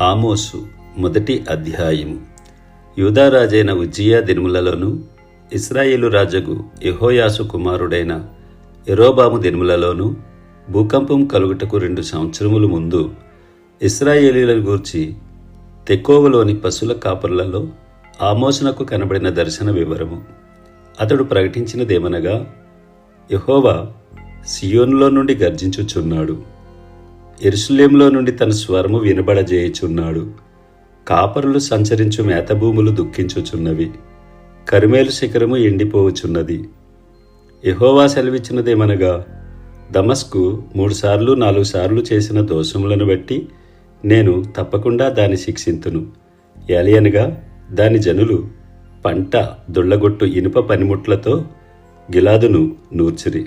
ఆమోసు మొదటి అధ్యాయము. యూదారాజైన ఉజ్జియా దినుములలోను ఇస్రాయేలు రాజుకు యహోయాసు కుమారుడైన ఎరోబాము దినుములలోను భూకంపం కలుగుటకు రెండు సంవత్సరముల ముందు ఇస్రాయేలీల గూర్చి తెకోవలోని పశుల కాపరులలో ఆమోసునకు కనబడిన దర్శన వివరము. అతడు ప్రకటించినదేమనగా యహోవా సియోన్లో నుండి గర్జించుచున్నాడు. ఎరుసలేంలో నుండి తన స్వరము వినబడజేయుచున్నాడు. కాపరులు సంచరించు మేతభూములు దుఃఖించుచున్నవి. కరిమేలు శిఖరము ఎండిపోవచున్నది. ఎహోవా సెలవిచ్చినదేమనగా దమస్కు మూడుసార్లు నాలుగు సార్లు చేసిన దోషములను బట్టి నేను తప్పకుండా దాన్ని శిక్షింతును. ఏలియనగా దాని జనులు పంట దుళ్ళగొట్టు ఇనుప పనిముట్లతో గిలాదును నూర్చిరి.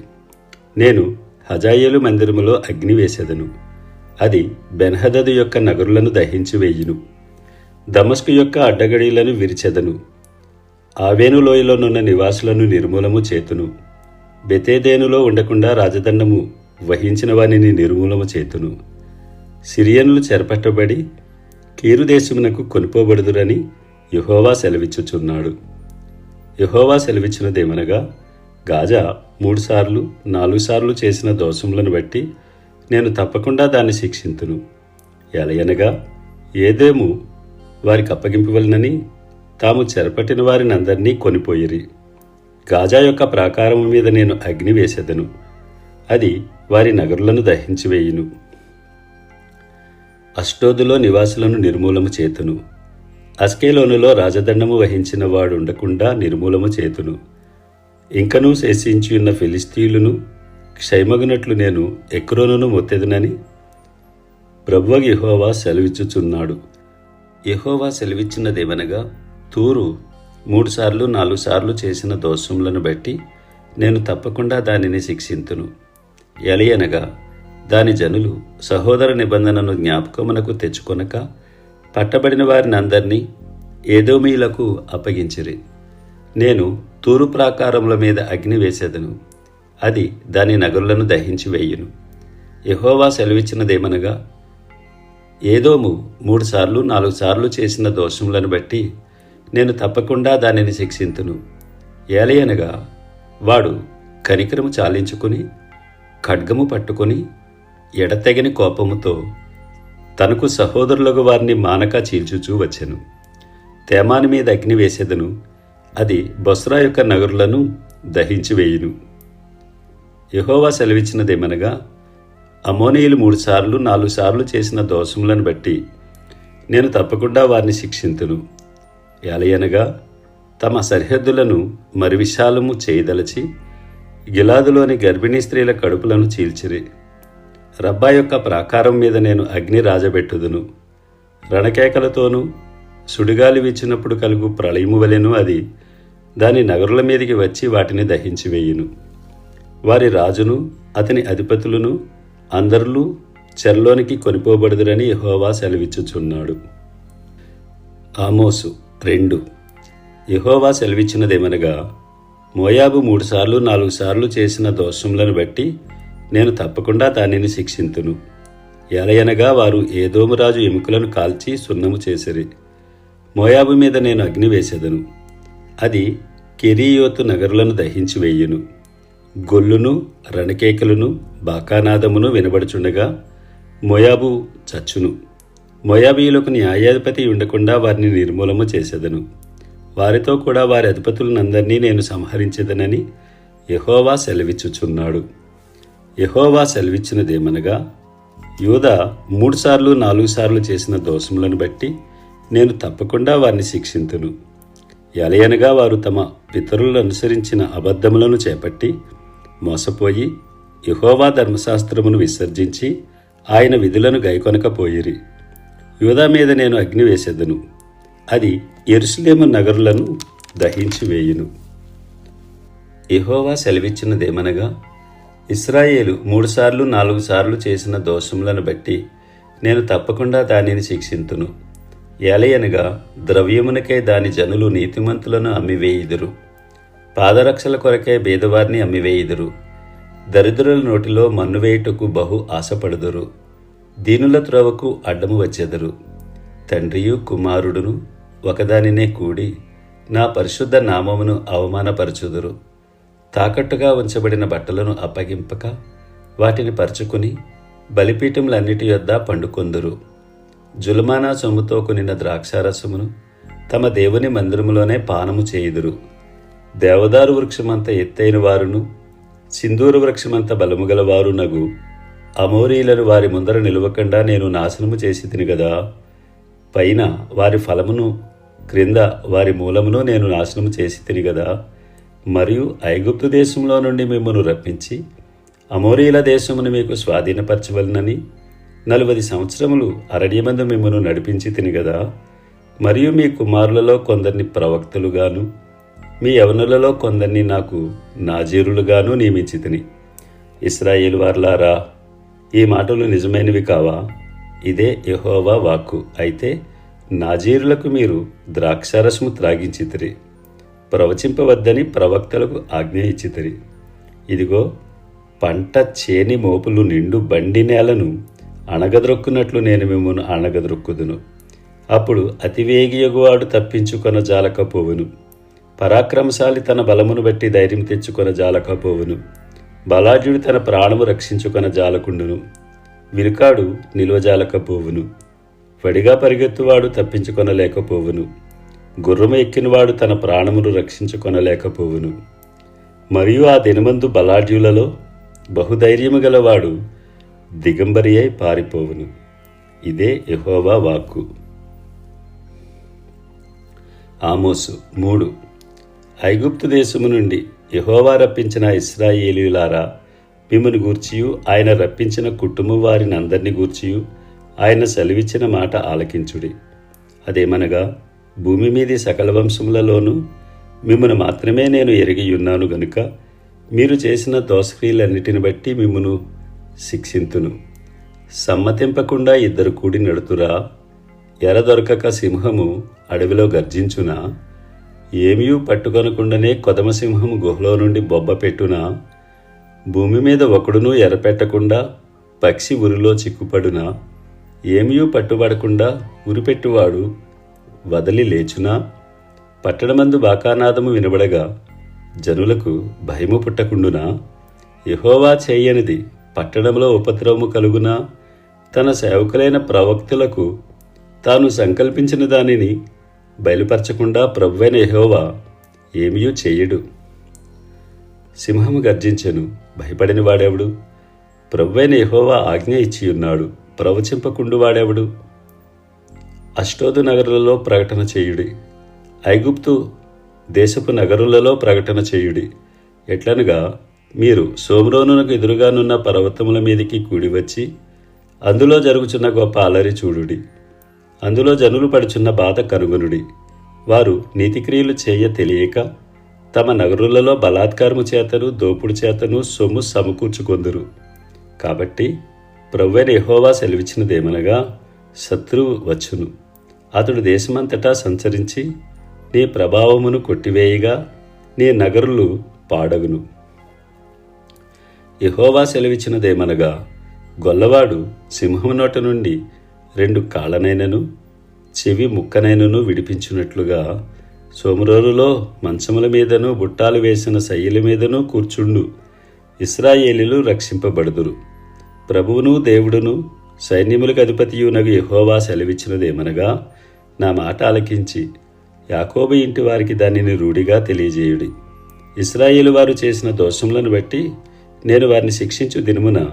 నేను హజాయేలు మందిరములో అగ్ని వేసెదను. అది బెన్హదదు యొక్క నగరులను దహించి వేయును. దమస్కు యొక్క అడ్డగడీలను విరిచెదను. ఆవేను లోయలోనున్న నివాసులను నిర్మూలము చేతును. బెతేదేనులో ఉండకుండా రాజదండము వహించిన వానిని నిర్మూలము చేతును. సిరియనులు చెరపట్టబడి కీరు దేశమునకు కొనుపోబడుదురని యహోవా సెలవిచ్చుచున్నాడు. యహోవా సెలవిచ్చినదేమనగా గాజా మూడుసార్లు నాలుగు సార్లు చేసిన దోషములను బట్టి నేను తప్పకుండా దాన్ని శిక్షింతును. ఎలయనగా ఏదేము వారికి అప్పగింపవలనని తాము చెరపట్టిన వారిని అందరినీ కొనిపోయిరి. గాజా యొక్క ప్రాకారం మీద నేను అగ్ని వేసెదను. అది వారి నగరులను దహించి వేయును. అష్టోదులో నివాసులను నిర్మూలము చేతును. అస్కేలోనులో రాజదండము వహించిన వాడు ఉండకుండా నిర్మూలము చేతును. ఇంకనూ శేషించి ఉన్న ఫిలిస్తీయులను క్షయమగునట్లు నేను ఎక్రోనును మొత్తెదనని ప్రభువ యహోవా సెలవిచ్చుచున్నాడు. యహోవా సెలవిచ్చినదేమనగా తూరు మూడుసార్లు నాలుగు సార్లు చేసిన దోషములను బట్టి నేను తప్పకుండా దానిని శిక్షింతును. ఎలయనగా దాని జనులు సహోదర నిబంధనను జ్ఞాపకమునకు తెచ్చుకొనక పట్టబడిన వారిని అందరినీ ఏదోమీలకు అప్పగించిరి. నేను తూరు ప్రాకారముల మీద అగ్ని వేసేదను. అది దాని నగరులను దహించి వేయును. యహోవా సెలవిచ్చినదేమనగా ఏదోము మూడు సార్లు నాలుగు సార్లు చేసిన దోషములను బట్టి నేను తప్పకుండా దానిని శిక్షింతును. ఏలయనగా వాడు కనికరము చాలించుకుని ఖడ్గము పట్టుకొని ఎడతెగని కోపముతో తనకు సహోదరులకు వారిని మానక చీల్చుచూ వచ్చెను. తేమాని మీద అగ్ని వేసేదను. అది బొస్రా యొక్క నగరులను దహించి వేయును. యహోవా సెలవిచ్చినదేమనగా అమోనీయులు మూడు సార్లు నాలుగు సార్లు చేసిన దోషములను బట్టి నేను తప్పకుండా వారిని శిక్షింతును. ఎలయనగా తమ సరిహద్దులను మరి విశాలము చేయదలచి గిలాదులోని గర్భిణీ స్త్రీల కడుపులను చీల్చిరి. రబ్బా యొక్క ప్రాకారం మీద నేను అగ్ని రాజబెట్టుదును. రణకేకలతోనూ సుడిగాలి వీచినప్పుడు కలుగు ప్రళయము వలెను అది దాని నగరుల మీదికి వచ్చి వాటిని దహించి వేయును. వారి రాజును అతని అధిపతులను అందరులు చెరలోనికి కొనిపోబడదురని యహోవా సెలవిచ్చుచున్నాడు. ఆమోసు రెండు. యహోవా సెలవిచ్చినదేమనగా మోయాబు మూడుసార్లు నాలుగు సార్లు చేసిన దోషములను బట్టి నేను తప్పకుండా దానిని శిక్షింతును. ఎలయనగా వారు ఏదోమురాజు ఎముకలను కాల్చి సున్నము చేసిరి. మోయాబు మీద నేను అగ్ని వేసేదను. అది కెరియోతు నగరులను దహించి వేయును. గొల్లును రణకేకలను బాకానాదమును వినబడుచుండగా మోయాబు చచ్చును. మొయాబీయులకు న్యాయాధిపతి ఉండకుండా వారిని నిర్మూలము చేసేదను. వారితో కూడా వారి అధిపతులనందరినీ నేను సంహరించేదనని యహోవా సెలవిచ్చుచున్నాడు. యహోవా సెలవిచ్చినదేమనగా యూద మూడుసార్లు నాలుగు సార్లు చేసిన దోషములను బట్టి నేను తప్పకుండా వారిని శిక్షింతును. ఎలయనగా వారు తమ పితరులను అనుసరించిన అబద్ధములను చేపట్టి మోసపోయి యహోవా ధర్మశాస్త్రమును విసర్జించి ఆయన విధులను గైకొనకపోయిరి. యూదా మీద నేను అగ్ని వేసేదను. అది ఎరుసలేము నగరులను దహించి వేయును. ఇహోవా సెలవిచ్చినదేమనగా ఇస్రాయేలు మూడుసార్లు నాలుగు సార్లు చేసిన దోషములను బట్టి నేను తప్పకుండా దానిని శిక్షింతును. ఏలయనగా ద్రవ్యమునకై దాని జనులు నీతిమంతులను అమ్మివేయుదురు. పాదరక్షల కొరకే బీదవారిని అమ్మివేయుదురు. దరిద్రుల నోటిలో మన్ను వేయుటకు బహు ఆశపడుదురు. దీనుల త్రోవకు అడ్డము వచ్చెదరు. తండ్రియు కుమారుడును ఒకదానినే కూడి నా పరిశుద్ధ నామమును అవమానపరచుదురు. తాకట్టుగా ఉంచబడిన బట్టలను అప్పగింపక వాటిని పరుచుకుని బలిపీఠములన్నిటి యొద్ద పండుకొందురు. జులమానా సొమ్ముతో కొనిన ద్రాక్షారసమును తమ దేవుని మందిరములోనే పానము చేయుదురు. దేవదారు వృక్షమంత ఎత్తైన వారును సింధూర వృక్షమంత బలము గలవారు అమోరీలను వారి ముందర నిలవకుండా నేను నాశనము చేసి తిని పైన వారి ఫలమును క్రింద వారి మూలమును నేను నాశనము చేసి తిని మరియు ఐగుప్తు దేశంలో నుండి మిమ్మను రప్పించి అమోరీల దేశమును మీకు స్వాధీనపరచవలనని నలువది సంవత్సరములు అరణ్యమందు మిమ్మను నడిపించి తిని మరియు మీ కుమారులలో కొందరిని ప్రవక్తలుగాను మీ యవనులలో కొందరిని నాకు నాజీరులుగాను నియమించితిని. ఇస్రాయేల్ వార్లారా ఈ మాటలు నిజమైనవి కావా? ఇదే యహోవా వాక్కు. అయితే నాజీరులకు మీరు ద్రాక్షారసము త్రాగించితిరి ప్రవచింపవద్దని ప్రవక్తలకు ఆజ్ఞ ఇచ్చితిరి. ఇదిగో పంట చేని మోపులు నిండు బండి నేలను అణగద్రొక్కునట్లు నేను మిమ్మల్ని అణగద్రొక్కుదును. అప్పుడు అతివేగియగువాడు తప్పించుకొన జాలకపోవును పరాక్రమశాలి తన బలమును బట్టి ధైర్యం తెచ్చుకొన జాలకపోవును. బలాఢ్యుడు తన ప్రాణము రక్షించుకొన జాలకుండును. విరుకాడు నిలువజాలకపోవును వడిగా పరిగెత్తువాడు తప్పించుకొనలేకపోవును గుర్రము ఎక్కినవాడు తన ప్రాణమును రక్షించుకొనలేకపోవును మరియు ఆ దినమందు బలాఢ్యులలో బహుధైర్యము గలవాడు దిగంబరి అయి పారిపోవును. ఇదే యెహోవా వాక్కు. ఆమోసు మూడు ఐగుప్తు దేశము నుండి యహోవా రప్పించిన ఇస్రాయేలీలారా మిమ్మను గూర్చియు ఆయన రప్పించిన కుటుంబం వారిని అందరినీ గూర్చియు ఆయన సెలవిచ్చిన మాట ఆలకించుడి. అదేమనగా భూమి మీది సకల వంశములలోనూ మిమ్మను మాత్రమే నేను ఎరిగి ఉన్నాను గనుక మీరు చేసిన దోషక్రియలన్నిటిని బట్టి మిమ్మను శిక్షింతును. సమ్మతింపకుండా ఇద్దరు కూడి నడుతురా ఎర దొరకక సింహము అడవిలో గర్జించునా ఏమీ పట్టుకొనకుండానే కొదమసింహం గుహలో నుండి బొబ్బ పెట్టున భూమి మీద ఒకడును ఎరపెట్టకుండా పక్షి ఉరిలో చిక్కుపడునా ఏమీ పట్టుబడకుండా ఉరిపెట్టువాడు వదలి లేచునా? పట్టణమందు బాకానాదము వినబడగా జనులకు భయము పుట్టకుండునా? యహోవా చేయనిది పట్టణంలో ఉపద్రవము కలుగునా? తన సేవకులైన ప్రవక్తులకు తాను సంకల్పించిన దానిని బయలుపరచకుండా ప్రభువైన యహోవా ఏమీ చేయడు. సింహము గర్జించెను భయపడిన వాడెవడు? ప్రభువైన యహోవా ఆజ్ఞ ఇచ్చి ఉన్నాడు ప్రవచింపకుండు వాడెవడు? అష్టోదు నగరులలో ప్రకటన చేయుడి. ఐగుప్తు దేశపు నగరులలో ప్రకటన చేయుడి. ఎట్లనగా మీరు సోమ్రోనునకు ఎదురుగానున్న పర్వతముల మీదికి కూడివచ్చి అందులో జరుగుచున్న గొప్ప అలరి చూడుడి. అందులో జనులు పడుచున్న బాధ కనుగొనుడి. వారు నీతిక్రియలు చేయ తెలియక తమ నగరులలో బలాత్కారము చేతను దోపుడు చేతను సొమ్ము సమకూర్చుకొందురు. కాబట్టి ప్రవ్వైన యెహోవా సెలవిచ్చినదేమనగా శత్రువు వచ్చును. అతడు దేశమంతటా సంచరించి నీ ప్రభావమును కొట్టివేయగా నీ నగరులు పాడగును. యెహోవా సెలవిచ్చినదేమనగా గొల్లవాడు సింహము నోట నుండి రెండు కాళ్ళనైనను చెవి ముక్కనైనను విడిపించున్నట్లుగా సోమరోలులో మంచముల మీదను బుట్టాలు వేసిన శయ్యల మీదను కూర్చుండు. ఇస్రాయేలీలు రక్షింపబడుదురు. ప్రభువును దేవుడును సైన్యములకు అధిపతియునగు యహోవా సెలవిచ్చినదేమనగా నా మాట ఆలకించి యాకోబు ఇంటి వారికి దానిని రూఢిగా తెలియజేయుడి. ఇస్రాయేలు వారు చేసిన దోషములను బట్టి నేను వారిని శిక్షించు దినమున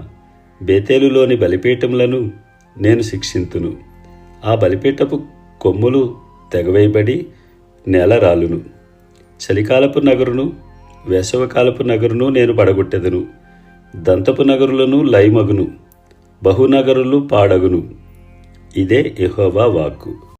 బేతేలులోని బలిపీఠములను నేను శిక్షింతును. ఆ బలిపీఠపు కొమ్ములు తెగవేయబడి నేల రాలును. చలికాలపు నగరును వేసవకాలపు నగరును నేను పడగొట్టెదను. దంతపు నగరులను లైమగును బహునగరులు పాడగును. ఇదే యెహోవా వాక్కు.